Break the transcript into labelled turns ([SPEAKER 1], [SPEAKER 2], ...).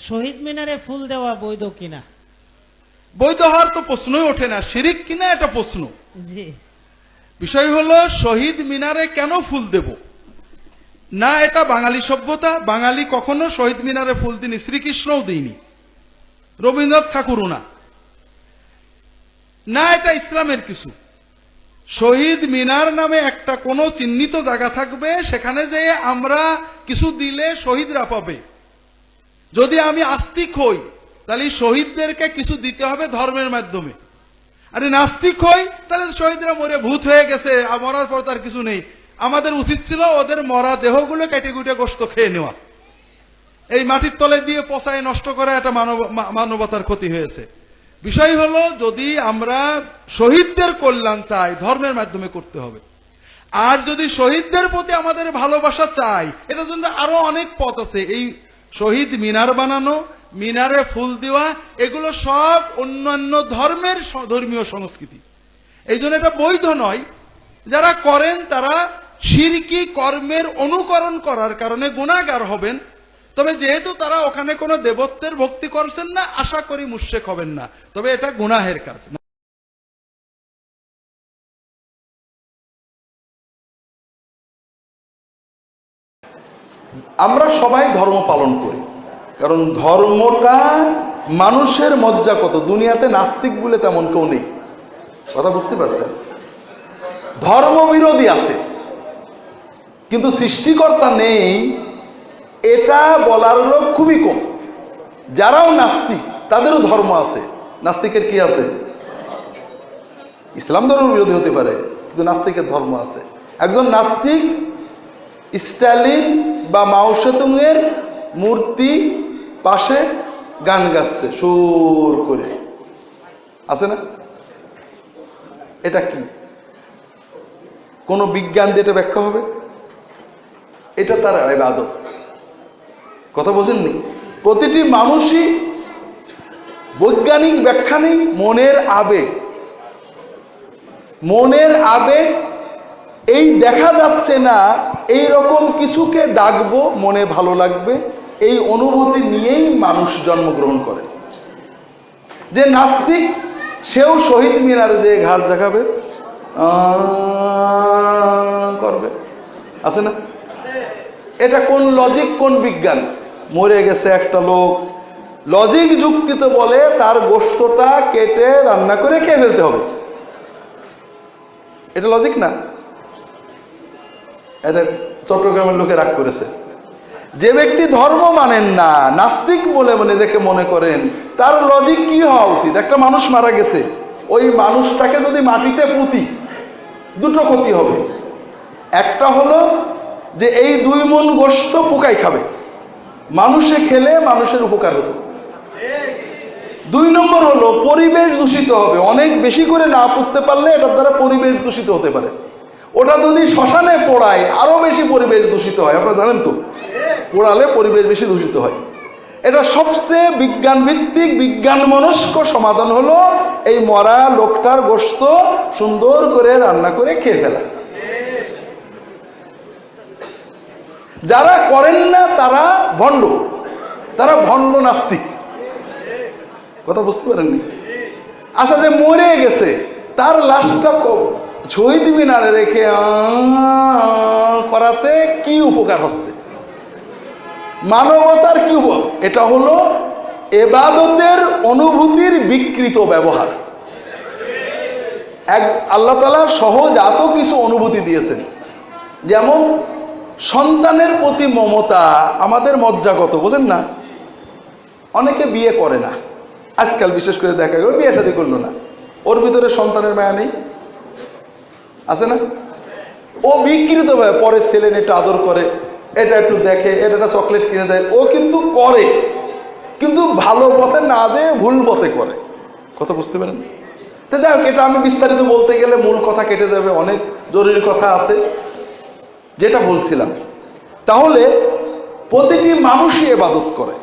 [SPEAKER 1] শহীদ মিনারে ফুল দেওয়া বৈধ কিনা?
[SPEAKER 2] বৈধ হওয়ার তো প্রশ্নই ওঠে না। শিরিক কিনা এটা প্রশ্ন।
[SPEAKER 1] জি।
[SPEAKER 2] বিষয় হলো শহীদ মিনারে কেন ফুল দেব? না এটা বাঙালি সভ্যতা বাঙালি কখনো শহীদ মিনারে ফুল দিনি শ্রীকৃষ্ণও দিইনি রবীন্দ্রনাথ ঠাকুরও না। না এটা ইসলামের কিছু। শহীদ মিনার নামে একটা কোনো চিহ্নিত জায়গা থাকবে সেখানে যে আমরা কিছু দিলে শহীদরা পাবে। যদি আমি আস্তিক হই, তাহলে শহীদদেরকে কিছু দিতে হবে ধর্মের মাধ্যমে। আরে নাস্তিক হই, তাহলে শহীদরা মরে ভূত হয়ে গেছে, আর মরার পর তার কিছু নেই। আমাদের উচিত ছিল ওদের মরা দেহগুলো কেটে কুটে গোস্ত খেয়ে নেওয়া। এই মাটির তলে দিয়ে পচায় নষ্ট করা একটা মানব মানবতার ক্ষতি হয়েছে। বিষয় হলো, যদি আমরা শহীদদের কল্যাণ চাই, ধর্মের মাধ্যমে করতে হবে। আর যদি শহীদদের প্রতি আমাদের ভালোবাসা চাই, এটার জন্য আরও অনেক পথ আছে। এই শহীদ মিনার বানানো, মিনারে ফুল দেওয়া, এগুলো সব অন্যান্য ধর্মের ধর্মীয় সংস্কৃতি। এই জন্য এটা বৈধ নয়। যারা করেন, তারা শিরকি কর্মের অনুকরণ করার কারণে গুণাগার হবেন। তবে যেহেতু তারা ওখানে কোনো দেবত্বের ভক্তি করছেন না, আশা করি মুশেক হবেন না। তবে এটা গুনাহের কাজ। আমরা সবাই ধর্ম পালন করি। কারণ ধর্মটা মানুষের মজ্জা কত? দুনিয়াতে নাস্তিক বলে তেমন কেউ নেই। কথা বুঝতে পারছেন? ধর্ম বিরোধী আছে। কিন্তু সৃষ্টিকর্তা নেই, এটা বলার লোক খুবই কম। যারাও নাস্তিক, তাদেরও ধর্ম আছে। নাস্তিকের কি আছে? ইসলাম ধর্ম বিরোধী হতে পারে, কিন্তু নাস্তিকের ধর্ম আছে। একজন নাস্তিক স্টালিন বা মাও সেতুংয়ের মূর্তি পাশে গান গাচ্ছে, সুর করে। আছে না? এটা কি? কোন বিজ্ঞান দিয়ে এটা ব্যাখ্যা হবে? এটা তার আদত কথা বোঝেননি? প্রতিটি মানুষই বৈজ্ঞানিক ব্যাখ্যা নেই, মনের আবেগ। মনের আবেগ এই দেখা যাচ্ছে না এই রকম কিছুকে ডাকবো, মনে ভালো লাগবে, এই অনুভূতি নিয়েই মানুষ জন্মগ্রহণ করে। যে নাস্তিক, সেও শহীদ মিনারে যে ঘাট দেখাবে। করবে। আছে না? এটা কোন লজিক কোন বিজ্ঞান? মরে গেছে একটা লোক। লজিক যুক্তিতে বলে তার গোস্তটা কেটে রান্না করে খেয়ে ফেলতে হবে। এটা লজিক না? এটা চট্টগ্রামের লোকে রাগ করেছে। যে ব্যক্তি ধর্ম মানেন না, নাস্তিক বলে নিজেকে মনে করেন, তার লজিক কি হওয়া উচিত? একটা মানুষ মারা গেছে, ওই মানুষটাকে যদি মাটিতে পুঁতি, দুটো ক্ষতি হবে। একটা হলো যে এই দুই মন গোস্ত পোকাই খাবে। মানুষে খেলে মানুষের উপকার হতো। দুই নম্বর হলো, পরিবেশ দূষিত হবে। অনেক বেশি করে না পুঁততে পারলে এটার দ্বারা পরিবেশ দূষিত হতে পারে। ওটা যদি শ্মশানে পোড়ায়, আরও বেশি পরিবেশ দূষিত হয়। আপনারা জানেন তো? পোড়ালে পরিবেশ বেশি দূষিত হয়। এটা সবচেয়ে বিজ্ঞান ভিত্তিক বিজ্ঞান মনস্ক সমাধান হলো এই মরা লোকটার গোস্ত সুন্দর করে রান্না করে খেয়ে ফেলা। যারা করেন না, তারা ভণ্ড। তারা ভণ্ড নাস্তিক। কথা বুঝতে পারেননি? আচ্ছা যে মরে গেছে, তার লাশটা শহীদ মিনারে রেখে করাতে কি উপকার হচ্ছে? মানবতার কি এটা হলো এবাদতের অনুভূতির বিকৃত ব্যবহার। এক, আল্লাহ তালা সহজাত কিছু অনুভূতি দিয়েছেন। যেমন, সন্তানের প্রতি মমতা আমাদের মজ্জাগত, বোঝেন না? অনেকে বিয়ে করে না। আজকাল বিশেষ করে দেখা গেল বিয়ে শাদী করল না। ওর ভিতরে সন্তানের মায়া নেই। আছে না ও বিকৃত ভাবে পরে ছেলে একটু আদর করে এটা একটু দেখে এটা একটা চকলেট কিনে দেয়। ও কিন্তু করে কিন্তু ভালো পথে না দিয়ে ভুল পথে করে। কথা বুঝতে পারেন? তো যাই হোক, এটা আমি বিস্তারিত বলতে গেলে মূল কথা কেটে যাবে অনেক জরুরি কথা আছে। যেটা বলছিলাম তাহলে প্রতিটি মানুষই এবাদত করে।